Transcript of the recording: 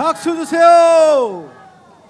박수 주세요.